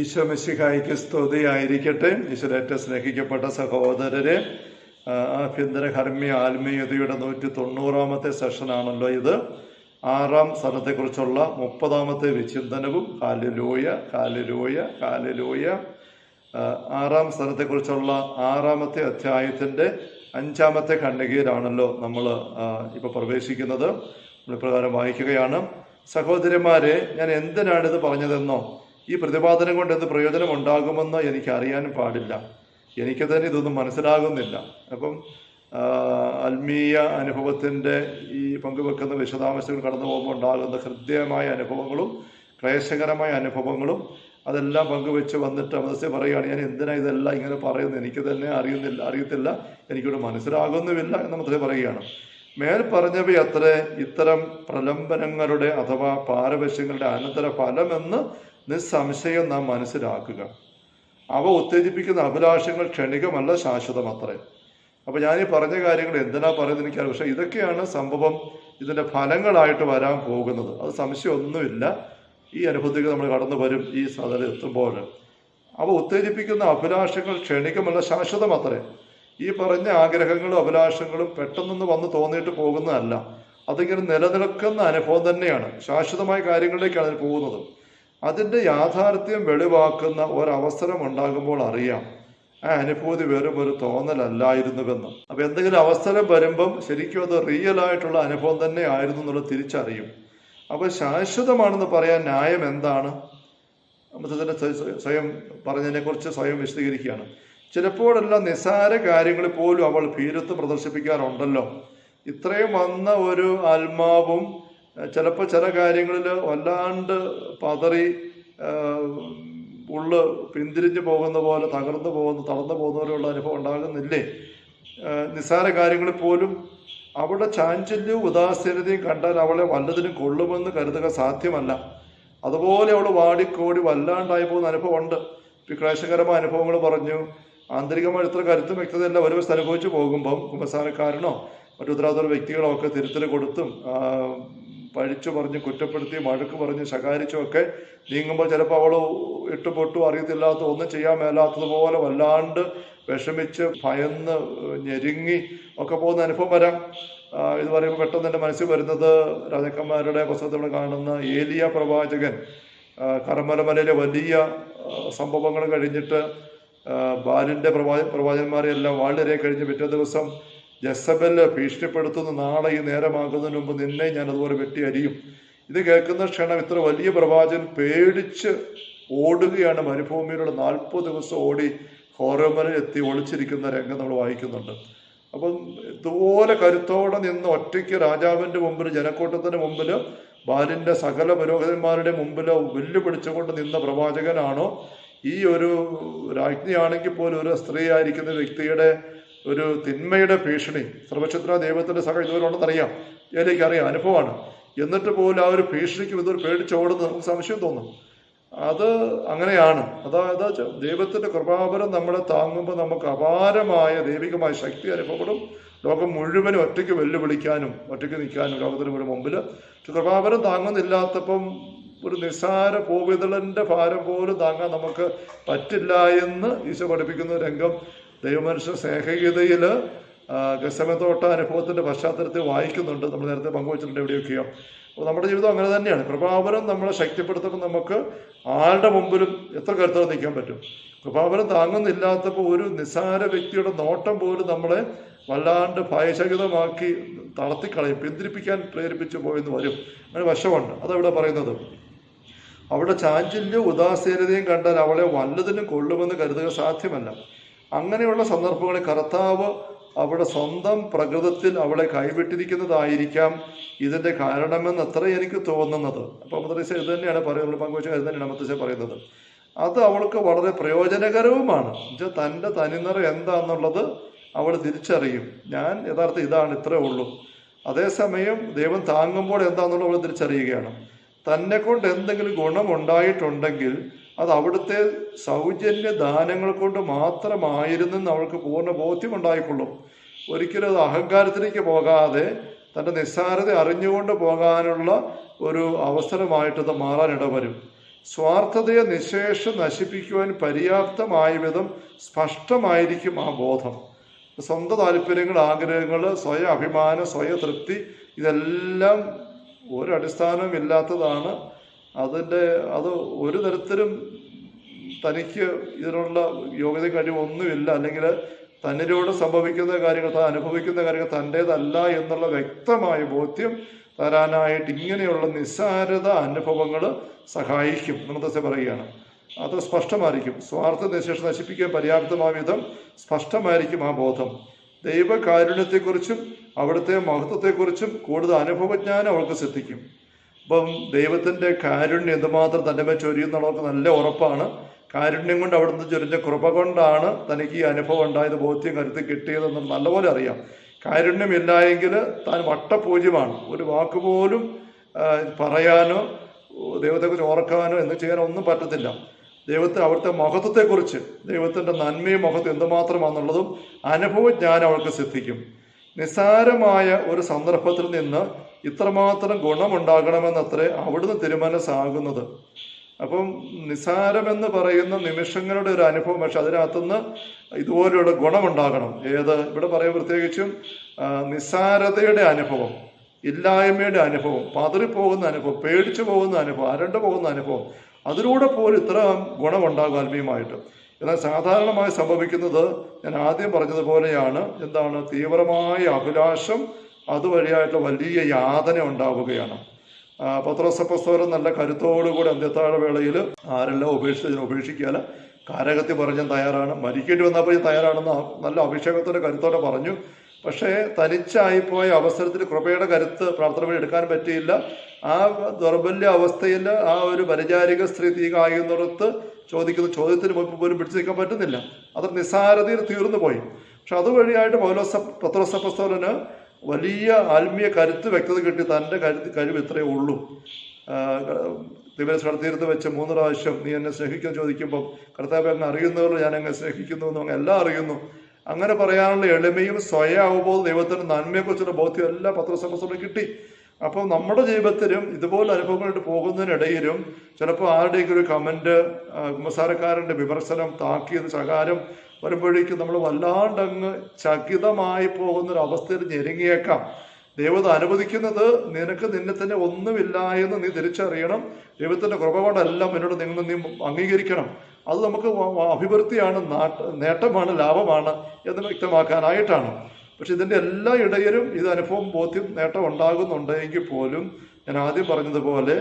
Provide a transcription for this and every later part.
ഈശോ മെസ്സിഹായിക്ക് സ്തുതിയായിരിക്കട്ടെ. ഈശ്വരേറ്റ സ്നേഹിക്കപ്പെട്ട സഹോദരരെ ആഭ്യന്തര ഹർമ്മി ആത്മീയതയുടെ നൂറ്റി തൊണ്ണൂറാമത്തെ സെഷനാണല്ലോ ഇത്. ആറാം സ്ഥലത്തെക്കുറിച്ചുള്ള മുപ്പതാമത്തെ വിചിന്തനവും. കാലിലൂയ കാലിലൂയ കാലിലൂയ ആറാം സ്ഥലത്തെക്കുറിച്ചുള്ള ആറാമത്തെ അധ്യായത്തിന്റെ അഞ്ചാമത്തെ ഖണ്ഡികയിലാണല്ലോ നമ്മൾ ഇപ്പോൾ പ്രവേശിക്കുന്നത്. നമ്മൾ ഇപ്രകാരം വായിക്കുകയാണ്. സഹോദരന്മാരെ ഞാൻ എന്തിനാണിത് പറഞ്ഞതെന്നോ? ഈ പ്രതിപാദനം കൊണ്ട് എന്ത് പ്രയോജനം ഉണ്ടാകുമെന്ന് എനിക്ക് അറിയാനും പാടില്ല. എനിക്ക് തന്നെ ഇതൊന്നും മനസ്സിലാകുന്നില്ല. അപ്പം ആത്മീയ അനുഭവത്തിന്റെ ഈ പങ്കുവെക്കുന്ന വിശദാംശങ്ങൾ കടന്നു പോകുമ്പോൾ ഉണ്ടാകുന്ന ഹൃദ്യമായ അനുഭവങ്ങളും ക്ലേശകരമായ അനുഭവങ്ങളും അതെല്ലാം പങ്കുവെച്ച് വന്നിട്ട് അവസ്ഥ പറയുകയാണ് ഞാൻ എന്തിനാ ഇതെല്ലാം ഇങ്ങനെ പറയുന്നത്? എനിക്ക് തന്നെ അറിയുന്നില്ല അറിയത്തില്ല. എനിക്കിവിടെ മനസ്സിലാകുന്നുമില്ല എന്ന് മാത്രമേ പറയുകയാണ്. മേൽ പറഞ്ഞവയത്ര ഇത്തരം പ്രലംബനങ്ങളുടെ അഥവാ പാരവശ്യങ്ങളുടെ അനന്തര ഫലമെന്ന് നിസ്സംശയം നാം മനസ്സിലാക്കുക. അവ ഉത്തേജിപ്പിക്കുന്ന അഭിലാഷങ്ങൾ ക്ഷണികമല്ല ശാശ്വതമത്രേ. അപ്പൊ ഞാൻ ഈ പറഞ്ഞ കാര്യങ്ങൾ എന്തിനാ പറയുന്നത് എനിക്കറിയാം പക്ഷേ ഇതൊക്കെയാണ് സംഭവം. ഇതിന്റെ ഫലങ്ങളായിട്ട് വരാൻ പോകുന്നത്. അത് സംശയമൊന്നുമില്ല. ഈ അനുഭവത്തിലേക്ക് നമ്മൾ കടന്നു വരും ഈ സാധനം എത്തുമ്പോൾ. അവ ഉത്തേജിപ്പിക്കുന്ന അഭിലാഷങ്ങൾ ക്ഷണികമല്ല ശാശ്വതമത്രേ. ഈ പറഞ്ഞ ആഗ്രഹങ്ങളും അഭിലാഷങ്ങളും പെട്ടെന്നൊന്ന് വന്ന് തോന്നിയിട്ട് പോകുന്നതല്ല. അതിങ്ങനെ നിലനിൽക്കുന്ന അനുഭവം തന്നെയാണ്. ശാശ്വതമായ കാര്യങ്ങളിലേക്കാണ് അതിന് പോകുന്നത്. അതിന്റെ യാഥാർത്ഥ്യം വെളിവാക്കുന്ന ഒരവസരം ഉണ്ടാകുമ്പോൾ അറിയാം. ആ അനുഭൂതി വെറും ഒരു തോന്നലല്ലായിരുന്നുവെന്ന്. അപ്പൊ എന്തെങ്കിലും അവസരം വരുമ്പം ശരിക്കും അത് റിയൽ ആയിട്ടുള്ള അനുഭവം തന്നെ ആയിരുന്നു എന്നുള്ളത് തിരിച്ചറിയും. അപ്പൊ ശാശ്വതമാണെന്ന് പറയാൻ ന്യായം എന്താണ്? അമൃതത്തിന്റെ സ്വയം പറഞ്ഞതിനെ കുറിച്ച് സ്വയം വിശദീകരിക്കുകയാണ്. ചിലപ്പോഴെല്ലാം നിസ്സാര കാര്യങ്ങളിൽ പോലും അവൾ ഭീരത്വം പ്രദർശിപ്പിക്കാറുണ്ടല്ലോ. ഇത്രയും വന്ന ഒരു ആത്മാവും ചിലപ്പോൾ ചില കാര്യങ്ങളിൽ വല്ലാണ്ട് പതറി ഉള്ള് പിന്തിരിഞ്ഞു പോകുന്ന പോലെ തകർന്നു പോകുന്ന തളർന്നു പോകുന്ന പോലെയുള്ള അനുഭവം ഉണ്ടാകുന്നില്ലേ? നിസ്സാര കാര്യങ്ങളിൽ പോലും അവളുടെ ചാഞ്ചല്യവും ഉദാസീനതയും കണ്ടാൽ അവളെ വല്ലതിനും കൊള്ളുമെന്ന് കരുതുക സാധ്യമല്ല. അതുപോലെ അവൾ വാടിക്കോടി വല്ലാണ്ടായി പോകുന്ന അനുഭവമുണ്ട്. വിക്ലേശകരമായ അനുഭവങ്ങൾ പറഞ്ഞു ആന്തരികമായി ഇത്ര കരുത്തും വ്യക്തതയല്ല ഒരു വശത്ത് അനുഭവിച്ചു പോകുമ്പം കുമ്പസാരക്കാരനോ മറ്റു ഉത്തരവാദിത്ത വ്യക്തികളോ ഒക്കെ തിരുത്തൽ കൊടുത്തും പഴിച്ചു പറഞ്ഞ് കുറ്റപ്പെടുത്തി വഴക്ക് പറഞ്ഞ് ശകാരിച്ചും ഒക്കെ നീങ്ങുമ്പോൾ ചിലപ്പോൾ അവൾ ഇട്ടുപൊട്ടു അറിയത്തില്ലാത്ത ഒന്നും ചെയ്യാൻ മേലാത്തതുപോലെ വല്ലാണ്ട് വിഷമിച്ച് ഭയന്ന് ഞെരുങ്ങി ഒക്കെ പോകുന്ന അനുഭവം വരാം. ഇത് പറയുമ്പോൾ പെട്ടെന്ന് എന്റെ മനസ്സിൽ വരുന്നത് രാജാക്കന്മാരുടെ പുസ്തകത്തിൽ കാണുന്ന ഏലിയ പ്രവാചകൻ കരമലമലയിലെ വലിയ സംഭവങ്ങൾ കഴിഞ്ഞിട്ട് ബാലിന്റെ പ്രവാ പ്രവാചകന്മാരെ എല്ലാം വളരെ കഴിഞ്ഞ് പിറ്റേ ദിവസം ജസബൽ ഭീഷണിപ്പെടുത്തുന്ന നാളെ ഈ നേരമാകുന്നതിന് മുമ്പ് നിന്നെ ഞാൻ അതുപോലെ വെട്ടി അരിയും. ഇത് കേൾക്കുന്ന ക്ഷണം ഇത്ര വലിയ പ്രവാചകൻ പേടിച്ച് ഓടുകയാണ്. മരുഭൂമിയിലുള്ള നാൽപ്പത് ദിവസം ഓടി ഹോറോമലിൽ എത്തി ഒളിച്ചിരിക്കുന്ന രംഗം നമ്മൾ വായിക്കുന്നുണ്ട്. അപ്പം ഇതുപോലെ കരുത്തോടെ നിന്ന് ഒറ്റയ്ക്ക് രാജാവിന്റെ മുമ്പിൽ ജനക്കൂട്ടത്തിന് മുമ്പിൽ ബാലിന്റെ സകല പുരോഹിതന്മാരുടെ മുമ്പിൽ വെല്ലുപിടിച്ചുകൊണ്ട് നിന്ന പ്രവാചകനാണോ? ഈ ഒരു രാജ്ഞിയാണെങ്കിൽ പോലും ഒരു സ്ത്രീ ആയിരിക്കുന്ന വ്യക്തിയുടെ ഒരു തിന്മയുടെ ഭീഷണി. സർവക്ഷത്ര ദൈവത്തിന്റെ സഹ ഇതുവരെ ഉണ്ടെന്നറിയാം എനിക്ക് അറിയാം. അനുഭവമാണ്. എന്നിട്ട് പോലും ആ ഒരു ഭീഷണിക്ക് ഇതൊരു പേടിച്ചോടുന്നത് നമുക്ക് സംശയം തോന്നും. അത് അങ്ങനെയാണ്. അതായത് ദൈവത്തിന്റെ കൃപാപരം നമ്മളെ താങ്ങുമ്പോൾ നമുക്ക് അപാരമായ ദൈവികമായ ശക്തി അനുഭവപ്പെടും. ലോകം മുഴുവനും ഒറ്റയ്ക്ക് വെല്ലുവിളിക്കാനും ഒറ്റയ്ക്ക് നിൽക്കാനും ലോകത്തിന് ഒരു മുമ്പിൽ കൃപാപരം താങ്ങുന്നില്ലാത്തപ്പം ഒരു നിസ്സാര പൂവിതളന്റെ ഭാരം പോലും താങ്ങാൻ നമുക്ക് പറ്റില്ല എന്ന് ഈശോ പഠിപ്പിക്കുന്ന രംഗം ദൈവമനുഷ്യ സ്നേഹഗീതയിൽ ഗസമത്തോട്ട അനുഭവത്തിന്റെ പശ്ചാത്തലത്തിൽ വായിക്കുന്നുണ്ട്. നമ്മൾ നേരത്തെ പങ്കുവച്ചിട്ടുണ്ട് എവിടെയൊക്കെയോ. അപ്പോൾ നമ്മുടെ ജീവിതം അങ്ങനെ തന്നെയാണ്. കൃപാവരം നമ്മളെ ശക്തിപ്പെടുത്തുമ്പോൾ നമുക്ക് ആളുടെ മുമ്പിലും എത്ര കരുത്തോടെ നിൽക്കാൻ പറ്റും. കൃപാവരം താങ്ങുന്നില്ലാത്തപ്പോൾ ഒരു നിസ്സാര വ്യക്തിയുടെ നോട്ടം പോലും നമ്മളെ വല്ലാണ്ട് ഭയചകിതമാക്കി തളർത്തിക്കളയും പിന്തിരിപ്പിക്കാൻ പ്രേരിപ്പിച്ചു പോയെന്ന് വരും. അങ്ങനെ വശമുണ്ട്. അതവിടെ പറയുന്നത്? അവിടെ ചാഞ്ചല്യവും ഉദാസീനതയും കണ്ടാൽ അവളെ വല്ലതിനും കൊള്ളുമെന്ന് കരുതുക സാധ്യമല്ല. അങ്ങനെയുള്ള സന്ദർഭങ്ങളിൽ കർത്താവ് അവിടെ സ്വന്തം പ്രകൃതത്തിൽ അവളെ കൈവിട്ടിരിക്കുന്നതായിരിക്കാം ഇതിന്റെ കാരണമെന്ന് അത്ര എനിക്ക് തോന്നുന്നത്. അപ്പോൾ അമൃതീസ ഇത് തന്നെയാണ് പറയുന്നത് പങ്കുവച്ച ഇത് തന്നെയാണ് അമൃതീസ പറയുന്നത്. അത് അവൾക്ക് വളരെ പ്രയോജനകരവുമാണ്. എന്നുവെച്ചാൽ തന്റെ തനിനിറ എന്താണെന്നുള്ളത് അവൾ തിരിച്ചറിയും. ഞാൻ യഥാർത്ഥ ഇതാണ് ഇത്രേ ഉള്ളൂ. അതേസമയം ദൈവം താങ്ങുമ്പോൾ എന്താണെന്നുള്ളത് അവൾ തിരിച്ചറിയുകയാണ്. തന്നെ കൊണ്ട് എന്തെങ്കിലും ഗുണമുണ്ടായിട്ടുണ്ടെങ്കിൽ അത് അവിടുത്തെ സൗജന്യ ദാനങ്ങൾ കൊണ്ട് മാത്രമായിരുന്നെന്ന് അവൾക്ക് പൂർണ ബോധ്യമുണ്ടായിക്കൊള്ളും ഒരിക്കലും അത് അഹങ്കാരത്തിലേക്ക് പോകാതെ തന്റെ നിസ്സാരത അറിഞ്ഞുകൊണ്ട് പോകാനുള്ള ഒരു അവസരമായിട്ട് അത് മാറാനിട വരും സ്വാർത്ഥതയെ നിശേഷം നശിപ്പിക്കുവാൻ പര്യാപ്തമായ വിധം സ്പഷ്ടമായിരിക്കും ആ ബോധം. സ്വന്തം താല്പര്യങ്ങൾ ആഗ്രഹങ്ങൾ സ്വയം അഭിമാനം സ്വയതൃപ്തി ഇതെല്ലാം ഒരടിസ്ഥാനവും ഇല്ലാത്തതാണ് അതിന്റെ അത് ഒരു തരത്തിലും തനിക്ക് ഇതിനുള്ള യോഗ്യത കഴിവൊന്നുമില്ല അല്ലെങ്കിൽ തന്നിലൂടെ സംഭവിക്കുന്ന കാര്യങ്ങൾ താൻ അനുഭവിക്കുന്ന കാര്യങ്ങൾ തന്റേതല്ല എന്നുള്ള വ്യക്തമായ ബോധ്യം തരാനായിട്ട് ഇങ്ങനെയുള്ള നിസ്സാരത അനുഭവങ്ങൾ സഹായിക്കും നിർദ്ദേശ പറയുകയാണ്. അത് സ്പഷ്ടമായിരിക്കും. സ്വാർത്ഥ നിശേഷം നശിപ്പിക്കാൻ പര്യാപ്തമായ വിധം സ്പഷ്ടമായിരിക്കും ആ ബോധം. ദൈവകാരുണ്യത്തെക്കുറിച്ചും അവിടുത്തെ മഹത്വത്തെക്കുറിച്ചും കൂടുതൽ അനുഭവജ്ഞാനം അവൾക്ക് സിദ്ധിക്കും. അപ്പം ദൈവത്തിന്റെ കാരുണ്യം എന്തുമാത്രം തന്റെ മേൽ ചൊരിയുന്നുള്ളവർക്ക് നല്ല ഉറപ്പാണ്. കാരുണ്യം കൊണ്ട് അവിടുന്ന് ചൊരിഞ്ഞ കൃപ കൊണ്ടാണ് തനിക്ക് ഈ അനുഭവം ഉണ്ടായത് ബോധ്യം കരുത്ത് കിട്ടിയതെന്ന് നല്ലപോലെ അറിയാം. കാരുണ്യമില്ലായെങ്കിൽ താൻ വട്ടപൂജ്യമാണ്. ഒരു വാക്കുപോലും പറയാനോ ദൈവത്തെക്കുറിച്ച് ഓർക്കാനോ എന്ന് ചെയ്യാനോ ഒന്നും പറ്റത്തില്ല. ദൈവത്തെ അവിടുത്തെ മഹത്വത്തെക്കുറിച്ച് ദൈവത്തിന്റെ നന്മയും മഹത്വം എന്തുമാത്രമാണെന്നുള്ളതും അനുഭവജ്ഞാനം അവൾക്ക് സിദ്ധിക്കും. നിസ്സാരമായ ഒരു സന്ദർഭത്തിൽ നിന്ന് ഇത്രമാത്രം ഗുണമുണ്ടാകണമെന്നത്രേ അവിടുന്ന് തിരുമനസ്സാകുന്നത്. അപ്പം നിസ്സാരമെന്ന് പറയുന്ന നിമിഷങ്ങളുടെ ഒരു അനുഭവം പക്ഷെ അതിനകത്തുനിന്ന് ഇതുപോലെയുള്ള ഗുണമുണ്ടാകണം. ഏത്? ഇവിടെ പറയാം പ്രത്യേകിച്ചും നിസാരതയുടെ അനുഭവം ഇല്ലായ്മയുടെ അനുഭവം പതറിപ്പോകുന്ന അനുഭവം പേടിച്ചു പോകുന്ന അനുഭവം അരണ്ടു പോകുന്ന അനുഭവം അതിലൂടെ പോലും ഇത്ര ഗുണമുണ്ടാകും ആത്മീയമായിട്ട്. എന്നാൽ സാധാരണമായി സംഭവിക്കുന്നത് ഞാൻ ആദ്യം പറഞ്ഞതുപോലെയാണ്. എന്താണ്? തീവ്രമായ അഭിലാഷം അതുവഴിയായിട്ട് വലിയ യാതന ഉണ്ടാവുകയാണ്. ആ, നല്ല കരുത്തോടുകൂടി അന്ത്യത്താഴ വേളയിൽ ആരെല്ലാം ഉപേക്ഷിച്ചതിന് ഉപേക്ഷിക്കാല കാരകത്തി പറഞ്ഞാൽ തയ്യാറാണ്. മരിക്കേണ്ടി വന്നപ്പോൾ തയ്യാറാണെന്ന് നല്ല അഭിഷേകത്തിന്റെ കരുത്തോടെ പറഞ്ഞു. പക്ഷേ തനിച്ചായിപ്പോയ അവസരത്തിൽ കൃപയുടെ കരുത്ത് പ്രാർത്ഥന വഴി എടുക്കാൻ പറ്റിയില്ല. ആ ദൗർബല്യ അവസ്ഥയിൽ ആ ഒരു പരിചാരിക സ്ത്രീ തീ കായുന്നിടത്ത് ചോദിക്കുന്ന. ചോദ്യത്തിന് മുമ്പ് പോലും പിടിച്ചു നിൽക്കാൻ പറ്റുന്നില്ല. അത് നിസ്സാരതയിൽ തീർന്നു പോയി. പക്ഷെ അതുവഴിയായിട്ട് പൗലോസ പത്രോസപ്പസ്തോലന് വലിയ ആത്മീയ കരുത്ത് വ്യക്തത കിട്ടി. തന്റെ കരുത്ത് കഴിവ് ഇത്രയേ ഉള്ളൂ. ദിവസം തീർത്ത് വെച്ച് മൂന്ന് പ്രാവശ്യം നീ എന്നെ സ്നേഹിക്കുന്നു ചോദിക്കുമ്പോൾ കർത്താവ് എന്നെ അറിയുന്നവർ ഞാൻ എന്നെ സ്നേഹിക്കുന്നു എന്ന് എല്ലാം അറിയുന്നു. അങ്ങനെ പറയാനുള്ള എളിമയും സ്വയം അവബോധം ദൈവത്തിന്റെ നന്മയെക്കുറിച്ചുള്ള ബോധ്യം എല്ലാ പത്രസമസ്തോടെ കിട്ടി. അപ്പോൾ നമ്മുടെ ജീവിതത്തിലും ഇതുപോലെ അനുഭവങ്ങളായിട്ട് പോകുന്നതിനിടയിലും ചിലപ്പോൾ ആരുടെയെങ്കിലും ഒരു കമന്റ് കുമ്പസാരക്കാരന്റെ വിമർശനം താക്കിയത് ശകാരം വരുമ്പോഴേക്കും നമ്മൾ വല്ലാണ്ടങ്ങ് ചകിതമായി പോകുന്നൊരവസ്ഥയിൽ ഞെരുങ്ങിയേക്കാം. ദൈവത അനുവദിക്കുന്നത് നിനക്ക് നിന്നെ തന്നെ ഒന്നുമില്ല എന്ന് നീ തിരിച്ചറിയണം. ദൈവത്തിന്റെ കൃപ എന്നോട് നിങ്ങൾ നീ അംഗീകരിക്കണം. അത് നമുക്ക് അഭിവൃദ്ധിയാണ് നേട്ടമാണ് ലാഭമാണ് എന്ന് വ്യക്തമാക്കാനായിട്ടാണ്. പക്ഷെ ഇതിന്റെ എല്ലാ ഇടയിലും ഇത് അനുഭവം ബോധ്യം നേട്ടം ഉണ്ടാകുന്നുണ്ട് എങ്കിൽ പോലും ഞാൻ ആദ്യം പറഞ്ഞതുപോലെ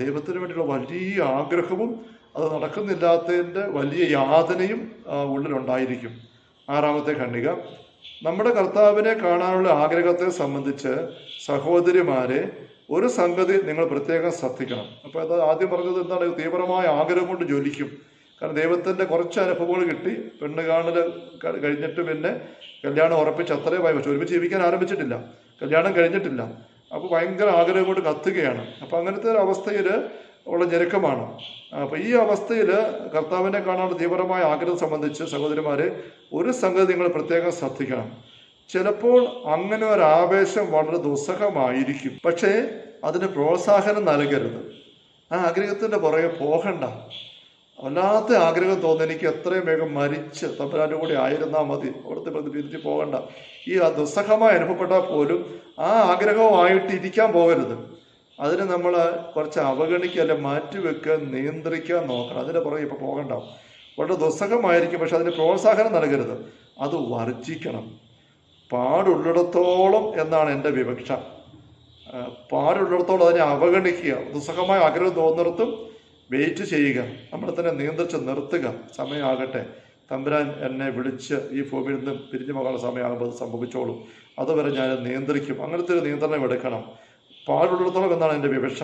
ദൈവത്തിന് വേണ്ടിയുള്ള വലിയ ആഗ്രഹവും അത് നടക്കുന്നില്ലാത്തതിന്റെ വലിയ യാതനയും ഉള്ളിലുണ്ടായിരിക്കും. ആറാമത്തെ ഖണ്ഡിക. നമ്മുടെ കർത്താവിനെ കാണാനുള്ള ആഗ്രഹത്തെ സംബന്ധിച്ച് സഹോദരിമാരെ ഒരു സംഗതി നിങ്ങൾ പ്രത്യേകം ശ്രദ്ധിക്കണം. അപ്പോൾ അത് ആദ്യം പറഞ്ഞത് എന്താണ്? തീവ്രമായ ആഗ്രഹം കൊണ്ട് ജ്വലിക്കും. കാരണം ദൈവത്തിന്റെ കുറച്ച് അനുഭവങ്ങൾ കിട്ടി. പെണ്ണ് കാണൽ കഴിഞ്ഞിട്ട് പിന്നെ കല്യാണം ഉറപ്പിച്ച് അത്രയും വായി പക്ഷെ ഒരുമിച്ച് ജീവിക്കാൻ ആരംഭിച്ചിട്ടില്ല. കല്യാണം കഴിഞ്ഞിട്ടില്ല. അപ്പോൾ ഭയങ്കര ആഗ്രഹം കൊണ്ട് കത്തുകയാണ്. അപ്പോൾ അങ്ങനത്തെ ഒരു അവസ്ഥയിൽ ഉള്ള ഞെരുക്കമാണ്. അപ്പോൾ ഈ അവസ്ഥയിൽ കർത്താവിനെ കാണാനുള്ള തീവ്രമായ ആഗ്രഹം സംബന്ധിച്ച് സഹോദരിമാരെ ഒരു സംഗതി നിങ്ങൾ പ്രത്യേകം ശ്രദ്ധിക്കണം. ചിലപ്പോൾ അങ്ങനെ ഒരു ആവേശം വളരെ ദുസ്സഹമായിരിക്കും. പക്ഷേ അതിന് പ്രോത്സാഹനം നൽകരുത്. ആ ആഗ്രഹത്തിന്റെ പുറകെ പോകണ്ട. വല്ലാത്ത ആഗ്രഹം തോന്നുന്നു എനിക്ക് എത്രയും വേഗം മരിച്ച് തമ്പുരാന്റെ കൂടെ ആയിരുന്നാൽ മതി. അവിടുത്തെ പ്രതി പിരിച്ചു പോകണ്ട. ഈ ദുസ്സഹമായി അനുഭവപ്പെട്ടാൽ പോലും ആ ആഗ്രഹവുമായിട്ട് ഇരിക്കാൻ പോകരുത്. അതിന് നമ്മൾ കുറച്ച് അവഗണിക്കുക അല്ലെ മാറ്റിവെക്കുക നിയന്ത്രിക്കാൻ നോക്കണം. അതിന്റെ പുറകെ ഇപ്പോൾ പോകണ്ട. വളരെ ദുസ്സഹമായിരിക്കും. പക്ഷെ അതിന് പ്രോത്സാഹനം നൽകരുത്. അത് വർജിക്കണം. പാടുള്ളിടത്തോളം എന്നാണ് എന്റെ വിവക്ഷ. പാടുള്ളിടത്തോളം അതിനെ അവഗണിക്കുക. ദുസ്സഹമായ ആഗ്രഹം തോന്നിടത്തും വെയിറ്റ് ചെയ്യുക. നമ്മളെ തന്നെ നിയന്ത്രിച്ച് നിർത്തുക. സമയമാകട്ടെ. തമ്പുരാൻ എന്നെ വിളിച്ച് ഈ ഭൂമിയിൽ നിന്ന് പിരിഞ്ഞു പോകാനുള്ള സമയമാകുമ്പോൾ അത് സംഭവിച്ചോളും. അതുവരെ ഞാൻ നിയന്ത്രിക്കും. അങ്ങനത്തെ ഒരു നിയന്ത്രണം എടുക്കണം. പാടുള്ളിടത്തോളം എന്നാണ് എന്റെ വിവക്ഷ?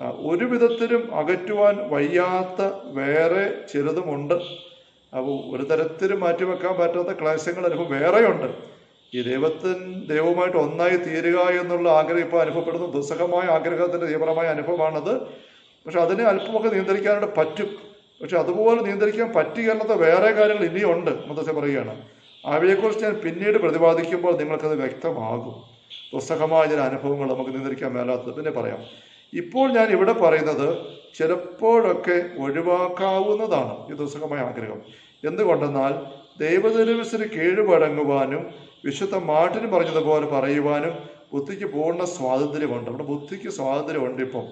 ഒരു വിധത്തിലും അകറ്റുവാൻ വയ്യാത്ത വേറെ ചിലതുമുണ്ട്. അപ്പോൾ ഒരു തരത്തിലും മാറ്റിവെക്കാൻ പറ്റാത്ത ക്ലേശങ്ങൾ അനുഭവം വേറെയുണ്ട്. ഈ ദൈവത്തിൻ ദൈവവുമായിട്ട് ഒന്നായി തീരുക എന്നുള്ള ആഗ്രഹം ഇപ്പോൾ അനുഭവപ്പെടുന്ന. ദുസ്സഹമായ ആഗ്രഹത്തിന്റെ തീവ്രമായ അനുഭവമാണത്. പക്ഷെ അതിനെ അല്പമൊക്കെ നിയന്ത്രിക്കാനായിട്ട് പറ്റും. പക്ഷെ അതുപോലെ നിയന്ത്രിക്കാൻ പറ്റുകയല്ലാത്ത വേറെ കാര്യങ്ങൾ ഇനിയുണ്ട് മുത്തശ്ശ പറയുകയാണ്. അവയെക്കുറിച്ച് ഞാൻ പിന്നീട് പ്രതിപാദിക്കുമ്പോൾ നിങ്ങൾക്കത് വ്യക്തമാകും. ദുസ്സഹമായ ചില അനുഭവങ്ങൾ നമുക്ക് നിയന്ത്രിക്കാൻ മേലാത്തത്. പിന്നെ പറയാം. ഇപ്പോൾ ഞാൻ ഇവിടെ പറയുന്നത് ചിലപ്പോഴൊക്കെ ഒഴിവാക്കാവുന്നതാണ് ഈ ദുസ്സഹമായ ആഗ്രഹം. എന്തുകൊണ്ടെന്നാൽ ദൈവതിരുവസിന് കീഴ്വഴങ്ങുവാനും വിശുദ്ധ മാട്ടിന് പറഞ്ഞതുപോലെ പറയുവാനും ബുദ്ധിക്ക് പൂർണ സ്വാതന്ത്ര്യമുണ്ട്. നമ്മുടെ ബുദ്ധിക്ക് സ്വാതന്ത്ര്യമുണ്ട് ഇപ്പം.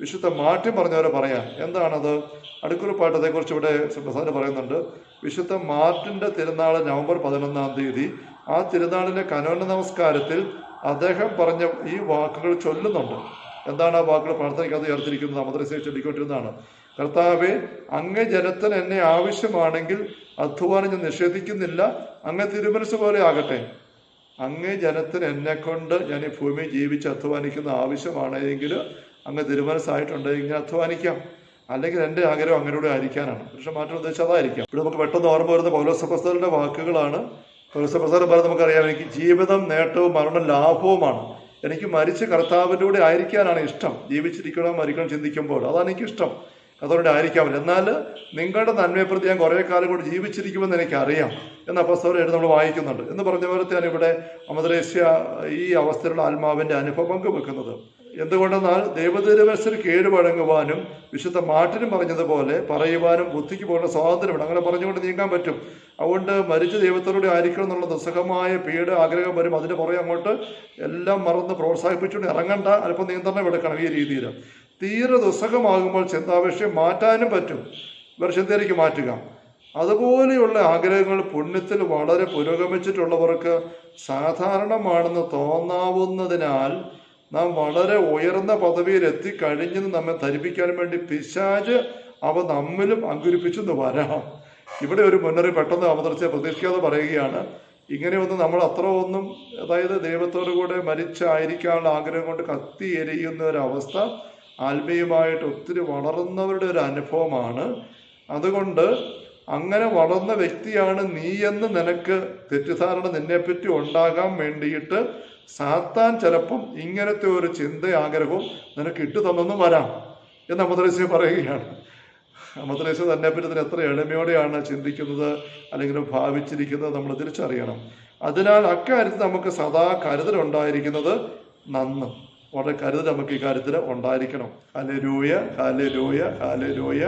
വിശുദ്ധ മാറ്റി പറഞ്ഞവരെ പറയാൻ എന്താണത്? അടുക്കുറി പാട്ടത്തെക്കുറിച്ച് ഇവിടെ പ്രസാദ് പറയുന്നുണ്ട്. വിശുദ്ധ മാർട്ടിന്റെ തിരുനാൾ നവംബർ പതിനൊന്നാം തീയതി ആ തിരുനാളിന്റെ കനോന നമസ്കാരത്തിൽ അദ്ദേഹം പറഞ്ഞ ഈ വാക്കുകൾ ചൊല്ലുന്നുണ്ട്. എന്താണ് ആ വാക്കുകൾ പ്രാർത്ഥനയ്ക്കകത്ത് ചേർത്തിരിക്കുന്നത്? മദ്രസയെ ചൊല്ലിക്കൊണ്ടിരുന്നതാണ്. കർത്താവെ അങ്ങ് ജനത്തിന് എന്നെ ആവശ്യമാണെങ്കിൽ അധ്വാനം ഞാൻ നിഷേധിക്കുന്നില്ല. അങ്ങ് തിരുമനസ് പോലെ ആകട്ടെ. അങ്ങ് ജനത്തിന് എന്നെ കൊണ്ട് ഞാൻ ഈ ഭൂമി ജീവിച്ച് അധ്വാനിക്കുന്ന ആവശ്യമാണെങ്കിൽ അങ്ങ് തിരുമനസ്സായിട്ടുണ്ടെങ്കിൽ അധ്വാനിക്കാം. അല്ലെങ്കിൽ എന്റെ ആഗ്രഹം അങ്ങനോട് ആയിരിക്കാനാണ്. പക്ഷെ മാറ്റം ഉദ്ദേശിച്ചത് അതായിരിക്കാം. ഇവിടെ നമുക്ക് പെട്ടെന്ന് ഓർമ്മ വരുന്ന പൗലോസപ്രസാദിന്റെ വാക്കുകളാണ് പൗലോസപ്രസാദം പറഞ്ഞ് നമുക്കറിയാം എനിക്ക് ജീവിതം നേട്ടവും മരണം ലാഭവുമാണ്. എനിക്ക് മരിച്ച് കർത്താവിന്റെ കൂടെ ആയിരിക്കാനാണ് ഇഷ്ടം. ജീവിച്ചിരിക്കണം മരിക്കണം ചിന്തിക്കുമ്പോൾ അതാണ് എനിക്ക് ഇഷ്ടം അതോടെ ആയിരിക്കാം എന്നാൽ നിങ്ങളുടെ നന്മയെ പ്രതി ഞാൻ കുറേ കാലം കൂടി ജീവിച്ചിരിക്കുമെന്ന് എനിക്കറിയാം. എന്ന അപ്പസ്തോടെ നമ്മൾ വായിക്കുന്നുണ്ട്. എന്ന് പറഞ്ഞ പോലെ തന്നെ ഇവിടെ അമദ്രേസ്യ ഈ അവസ്ഥയിലുള്ള ആത്മാവിന്റെ അനുഭവം പങ്കുവെക്കുന്നത്. എന്തുകൊണ്ടെന്നാൽ ദൈവദൂരവശന് കേട് വഴങ്ങുവാനും വിശുദ്ധ മാട്ടിനും പറഞ്ഞതുപോലെ പറയുവാനും ബുദ്ധിക്ക് പോകുന്ന സ്വാതന്ത്ര്യമുണ്ട്. അങ്ങനെ പറഞ്ഞുകൊണ്ട് നീങ്ങാൻ പറ്റും. അതുകൊണ്ട് മരിച്ച ദൈവത്തോടെ ആയിരിക്കണം എന്നുള്ള ദുസ്സഹമായ പീഡ് ആഗ്രഹം വരും. അതിന് പുറകെ അങ്ങോട്ട് എല്ലാം മറന്ന് പ്രോത്സാഹിപ്പിച്ചുകൊണ്ട് ഇറങ്ങണ്ട. അല്പം നിയന്ത്രണം എടുക്കണം ഈ രീതിയിൽ. തീരെ ദുസ്സഹമാകുമ്പോൾ ചിന്താപേക്ഷയെ മാറ്റാനും പറ്റും. വർഷത്തേക്ക് മാറ്റുക. അതുപോലെയുള്ള ആഗ്രഹങ്ങൾ പുണ്യത്തിൽ വളരെ പുരോഗമിച്ചിട്ടുള്ളവർക്ക് സാധാരണമാണെന്ന് തോന്നാവുന്നതിനാൽ നാം വളരെ ഉയർന്ന പദവിയിൽ എത്തിക്കഴിഞ്ഞെന്ന് നമ്മെ ധരിപ്പിക്കാൻ വേണ്ടി പിശാജ് അവ നമ്മിലും അങ്കുരിപ്പിച്ചെന്ന് വരാം. ഇവിടെ ഒരു മുന്നറിയിപ്പ് പെട്ടെന്ന് അവതരിച്ച പ്രതീക്ഷിക്കാതെ പറയുകയാണ് ഇങ്ങനെ ഒന്നും നമ്മൾ അത്ര ഒന്നും അതായത് ദൈവത്തോടു കൂടെ മരിച്ചായിരിക്കാനുള്ള ആഗ്രഹം കൊണ്ട് കത്തി എരിയുന്ന ഒരു അവസ്ഥ ആത്മീയമായിട്ട് ഒത്തിരി വളർന്നവരുടെ ഒരു അനുഭവമാണ്. അതുകൊണ്ട് അങ്ങനെ വളർന്ന വ്യക്തിയാണ് നീ എന്ന് നിനക്ക് തെറ്റിദ്ധാരണ നിന്നെപ്പറ്റി ഉണ്ടാകാൻ വേണ്ടിയിട്ട് സാത്താൻ ചിലപ്പം ഇങ്ങനത്തെ ഒരു ചിന്ത ആഗ്രഹവും നിനക്ക് ഇട്ടു തന്നെന്നും വരാം എന്ന് അമദ്രേസ്യ പറയുകയാണ്. അമദ്രസ്യ തന്നെപ്പറ്റി ഇതിന് എത്ര എളിമയോടെയാണ് ചിന്തിക്കുന്നത് അല്ലെങ്കിൽ ഭാവിച്ചിരിക്കുന്നത് നമ്മൾ തിരിച്ചറിയണം. അതിനാൽ അക്കാര്യത്തിൽ നമുക്ക് സദാ കരുതലുണ്ടായിരിക്കുന്നത് നന്ന്. വളരെ കരുതൽ നമുക്ക് ഈ കാര്യത്തിൽ ഉണ്ടായിരിക്കണം. ഹലരൂയ ഹലരൂയ ഹലരൂയ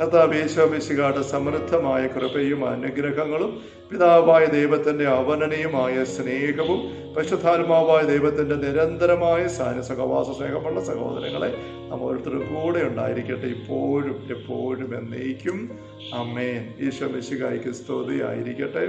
കഥാപേശോപേശികാട് സമൃദ്ധമായ കൃപയും അനുഗ്രഹങ്ങളും പിതാവായ ദൈവത്തിന്റെ അവനനയുമായ സ്നേഹവും പശുധാത്മാവായ ദൈവത്തിന്റെ നിരന്തരമായ സാന്യ സഹവാസ സ്നേഹമുള്ള സഹോദരങ്ങളെ നമ്മൾ ഓരോരുത്തരും കൂടെ ഉണ്ടായിരിക്കട്ടെ. ഇപ്പോഴും എപ്പോഴും എന്നേക്കും. അമ്മേൻ ഈശോ മിശികായിക്ക് സ്തുതി ആയിരിക്കട്ടെ